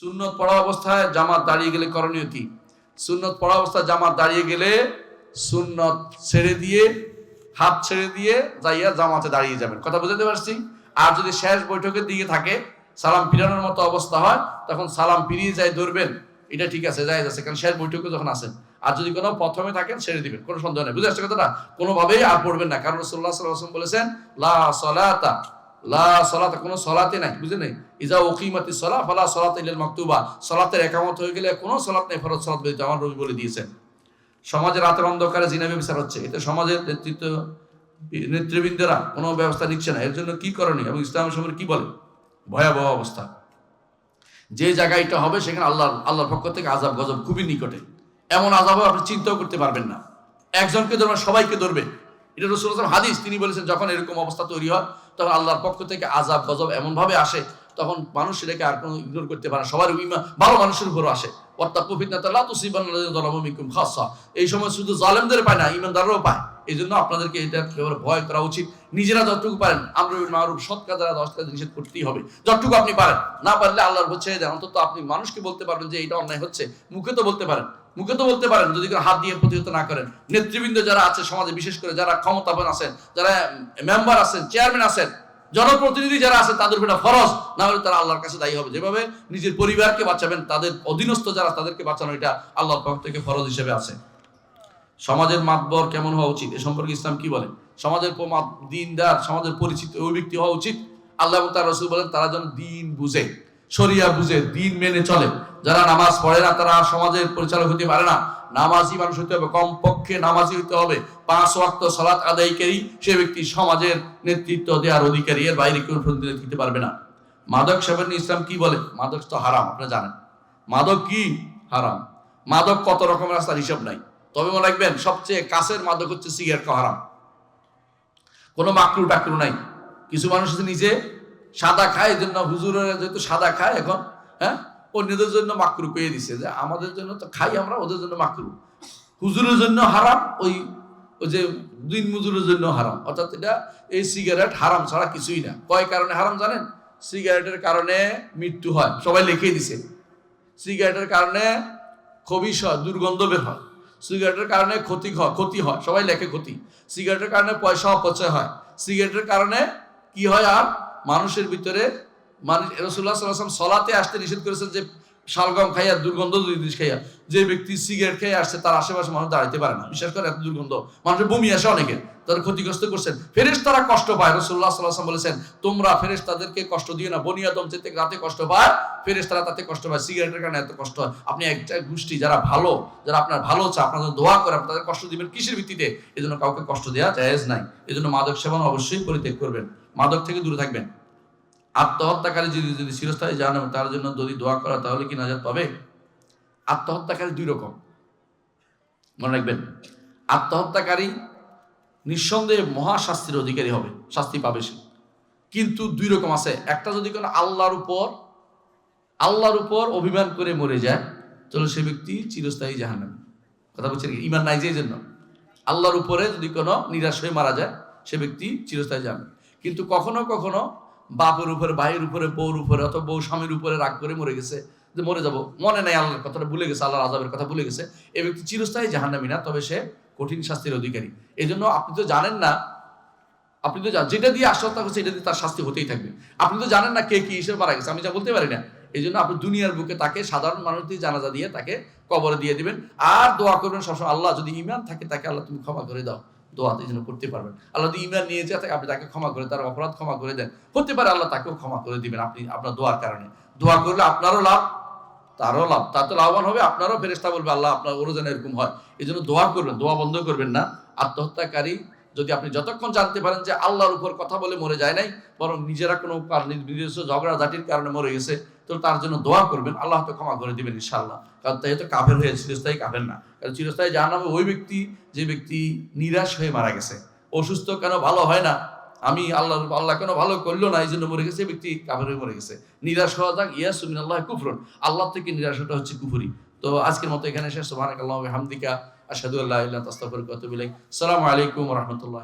সুন্নত পড়া অবস্থায় জামাত দাঁড়িয়ে গেলে করণীয় কি? সুন্নত পড়া অবস্থায় জামাত দাঁড়িয়ে গেলে সুন্নত ছেড়ে দিয়ে, হাত ছেড়ে দিয়ে যাইয়া জামাতে দাঁড়িয়ে যাবেন। কথা বুঝতে পারছি? আর যদি শেষ বৈঠকের দিকে থাকে, সালাম ফিরানোর মতো অবস্থা হয়, তখন সালাম ফিরিয়ে যায় ধরবেন। এটা ঠিক আছে, যাই যাচ্ছে, কারণ শেষ বৈঠকে যখন আসেন, আর যদি কোনো প্রথমে থাকেন, ছেড়ে দিবেন, কোনো সন্দেহ নেই। বুঝে আসছে কথাটা? কোনোভাবেই আর পড়বেন না। কারণ রসুল্লাহ সাল্লাম বলেছেন, লা সলাতা লা সলাত, কোনো সলাতে নাই, বুঝে নেই? ইজা ওকিমাতি সলা ফালা সলাত ইলাল মাকতুবা। সলাতের একামত হয়ে গেলে কোনো সলাত নেই, ফরজ সলাত ব্যতীত। আমার রবি বলে দিয়েছেন। সমাজের রাতের অন্ধকারে জিনাবি বিচার হচ্ছে। এতে সমাজের নেতৃত্ব, নেতৃবৃন্দেরা কোনো ব্যবস্থা নিচ্ছে না। এর জন্য কি করণীয়? এবং ইসলাম সময় কি বলে? ভয়াবহ অবস্থা। যে জায়গায় এটা হবে, সেখানে আল্লাহ আল্লাহর পক্ষ থেকে আজাব গজব খুবই নিকটে। এমন আজাবও আপনি চিন্তাও করতে পারবেন না। একজনকে ধরবে সবাইকে ধরবে এটা রসুল আসলাম হাদিস, তিনি বলেছেন, যখন এরকম অবস্থা তৈরি হয়, তখন আল্লাহর পক্ষ থেকে আজাব গজব এমনভাবে আসে, তখন মানুষ সেটাকে আর কোনো ইগনোর করতে পারে না। সবার ভালো মানুষের উপরও আসে। অর্থাৎ ফিতনাতাল্লাহ তুসিবান খাসা এই সময় শুধু জালেমদের পায় না, ইমানদাররাও পায়। এই জন্য আপনাদেরকে এটা ভয় করা উচিত। নিজেরা যতটুকু পারেন, আমরা মারুফ সৎ দ্বারা দশ কাজ নিষেধ করতেই হবে। যতটুকু আপনি পারেন। না পারলে আল্লাহর হচ্ছে দেন। অন্তত আপনি মানুষকে বলতে পারবেন যে এটা অন্যায় হচ্ছে। মুখে তো বলতে পারেন। মুখে তো বলতে পারেন, যদি কেউ হাত দিয়ে প্রতিহত না করেন। নেতৃবৃন্দ যারা আছে সমাজে, বিশেষ করে যারা ক্ষমতাবান আছেন, যারা মেম্বার আছেন, চেয়ারম্যান আছেন, জনপ্রতিনিধি যারা আছে তাদের উপর ফরজ। না হলে তারা আল্লাহর কাছে দায়ী হবে। যেভাবে নিজের পরিবারকে বাঁচাবেন, তাদের অধীনস্থ যারা, তাদেরকে বাঁচানো এটা আল্লাহর পক্ষ থেকে ফরজ হিসেবে আছে। সমাজের মাতবর কেমন হওয়া উচিত? এ সম্পর্কে ইসলাম কি বলে? সমাজের দিনদার, সমাজের পরিচিত ওই ব্যক্তি হওয়া উচিত। আল্লাহ তার রসুল বলেন, তারা যেন দিন বুঝে, শরিয়া বুঝে, দিন মেনে চলে। যারা নামাজ পড়ে না, তারা সমাজের পরিচালক হতে পারে না। নামাজি মানুষ হতে হবে, কমপক্ষে নামাজি হতে হবে। পাঁচ ওয়াক্ত সলাৎ আদায়কারী সে ব্যক্তি সমাজের নেতৃত্ব দেওয়ার অধিকারী। এর বাইরে কেউ দিতে পারবে না। মাদক সেবন ইসলাম কি বলে? মাদক তো হারাম, আপনারা জানেন। মাদক কি? হারাম। মাদক কত রকমের রাস্তার হিসাব নাই। তবে মনে রাখবেন, সবচেয়ে কাছের মাদক হচ্ছে সিগারেট হারাম। কোনো মাকরু টাকরু নাই। কিছু মানুষ নিজে সাদা খায় এই জন্য হুজুরের যেহেতু সাদা খায়, এখন হ্যাঁ অন্যদের জন্য মাকরু পেয়ে দিছে। যে আমাদের জন্য তো খাই আমরা, ওদের জন্য মাকরু। হুজুরের জন্য হারাম, ওই ওই যে দিন মজুরের জন্য হারাম। অর্থাৎ এটা, এই সিগারেট হারাম ছাড়া কিছুই না। কয় কারণে হারাম জানেন? সিগারেটের কারণে মৃত্যু হয়। সবাই লিখে দিছে। সিগারেটের কারণে খবিস হয় দুর্গন্ধ বের হয়। সিগারেটের কারণে ক্ষতি হয় ক্ষতি হয়, সবাই লেখে ক্ষতি। সিগারেটের কারণে পয়সা অপচয় হয়। সিগারেটের কারণে কি হয় আর? মানুষের ভিতরে, মানুষ রসুল্লাহ সাল্লাম সলাতে আসতে নিষেধ করেছেন যে শালগম খাইয়া, দুর্গন্ধ জিনিস খাইয়া, যে ব্যক্তি সিগারেট খেয়ে আসছে, তার আশেপাশে মানুষ দাঁড়াইতে পারে না। বিশেষ করে এত দুর্গন্ধ। মানুষের বমি আসে অনেকে, তাদের ক্ষতিগ্রস্ত করছেন। ফেরেস তারা কষ্ট পায়। রসুল্লাহ সাল্লাম বলেছেন, তোমরা ফেরেস তাদেরকে কষ্ট দিও না। বনিয়াদম যেতে রাতে কষ্ট পায় ফেরেস তারা তাতে কষ্ট পায়। সিগারেটের কারণে এত কষ্ট হয়। আপনি একটা গোষ্ঠী, যারা ভালো, যারা আপনার ভালো চা আপনার দোয়া করে তাদের কষ্ট দিবেন কিসের ভিত্তিতে? এই জন্য কাউকে কষ্ট দেওয়া জায়েজ নাই। এই জন্য মাদক সেবন অবশ্যই পরিত্যাগ করবেন। মাদক থেকে দূরে থাকবেন। আত্মহত্যাকারী যদি যদি চিরস্থায়ী জানেন তার জন্য যদি দোয়া করা, তাহলে কি নাজাত পাবে? আত্মহত্যাকারী দুই রকম। মনে রাখবেন, আত্মহত্যাকারী নিঃসন্দেহে মহাশাস্তির অধিকারী হবে, শাস্তি পাবে সে। কিন্তু দুই রকম আছে। একটা যদি কোনো আল্লাহর উপর আল্লাহর উপর অভিমান করে মরে যায়, তাহলে সে ব্যক্তি চিরস্থায়ী জাহান্নামী কথা বলছেন? ইমান নাই যে জন্য। আল্লাহর উপরে যদি কোনো নিরাশ হয়ে মারা যায়, সে ব্যক্তি চিরস্থায়ী জাহান্নামী কিন্তু কখনো কখনো বাপের উপরে, ভাইয়ের উপরে, বউর উপরে অথবা বউ স্বামীর উপরে রাগ করে মরে গেছে, যে মরে যাব। মনে নাই আল্লাহর কথাটা, ভুলে গেছে, আল্লাহর আজাবের কথা ভুলে গেছে। এ ব্যক্তি চিরস্থায়ী জাহান্নামী না, তবে সে কঠিন শাস্তির অধিকারী। এই জন্য আপনি তো জানেন না, আপনি তো যেটা দিয়ে আশ্বস্তা করছে, এটা দিয়ে তার শাস্তি হতেই থাকবে। আপনি তো জানেন না কে কি হিসেবে মারা গেছে, আমি যা বলতে পারি না। এই জন্য আপনি দুনিয়ার বুকে তাকে, সাধারণ মানুষ দিয়ে জানাজা দিয়ে তাকে কবরে দিয়ে দিবেন। আর দোয়া করবেন সবসময়, আল্লাহ যদি ইমান থাকে, তাকে আল্লাহ তুমি ক্ষমা করে দাও। দোয়া এই জন্য করতে পারবেন। আল্লাহ যদি ইমান নিয়ে যায় আপনি তাকে ক্ষমা করে, তার অপরাধ ক্ষমা করে দেন। হতে পারে আল্লাহ তাকেও ক্ষমা করে দিবেন আপনি আপনার দোয়ার কারণে। দোয়া করলে আপনারও লাভ, তারও লাভ। তার তো লাভবান হবে, আপনারও ফেরেস্তা বলবে, আল্লাহ আপনার ওরও যেন এরকম হয়। এই জন্য দোয়া করবেন, দোয়া বন্ধ করবেন না। আত্মহত্যাকারী যদি আপনি যতক্ষণ জানতে পারেন যে আল্লাহর উপর কথা বলে মরে যায় নাই, বরং নিজেরা কোনো নিজস্ব ঝগড়াঝাটির কারণে মরে গেছে, তো তার জন্য দোয়া করবেন, আল্লাহ তো ক্ষমা করে দিবেন ইনশাআল্লাহ। কারণ তাই তো কাফের হয়ে চিরস্থায়ী কাফের না। কারণ চিরস্থায়ী জাহান নামে ওই ব্যক্তি, যে ব্যক্তি নিরাশ হয়ে মারা গেছে। অসুস্থ কেন ভালো হয় না? আমি আল্লাহ আল্লাহ কেন ভালো করল না? এই জন্য মরে গেছে ব্যক্তি কাফের হয়ে মরে গেছে। নিরাশ হওয়া যাক ইয়া সুমিন আল্লাহ কুফরন। আল্লাহ থেকে নিরাশ হওয়াটা হচ্ছে কুফুরি। তো আজকের মতো এখানে শেষ। সুবহানাকাল্লাহু, ওয়া বিহামদিকা। আশহাদু আল্লা ইলাহা ইল্লা আনতা আস্তাগফিরুকা ওয়া আতুবু ইলাইক আসসালামু আলাইকুম ওয়া রাহমাতুল্লাহ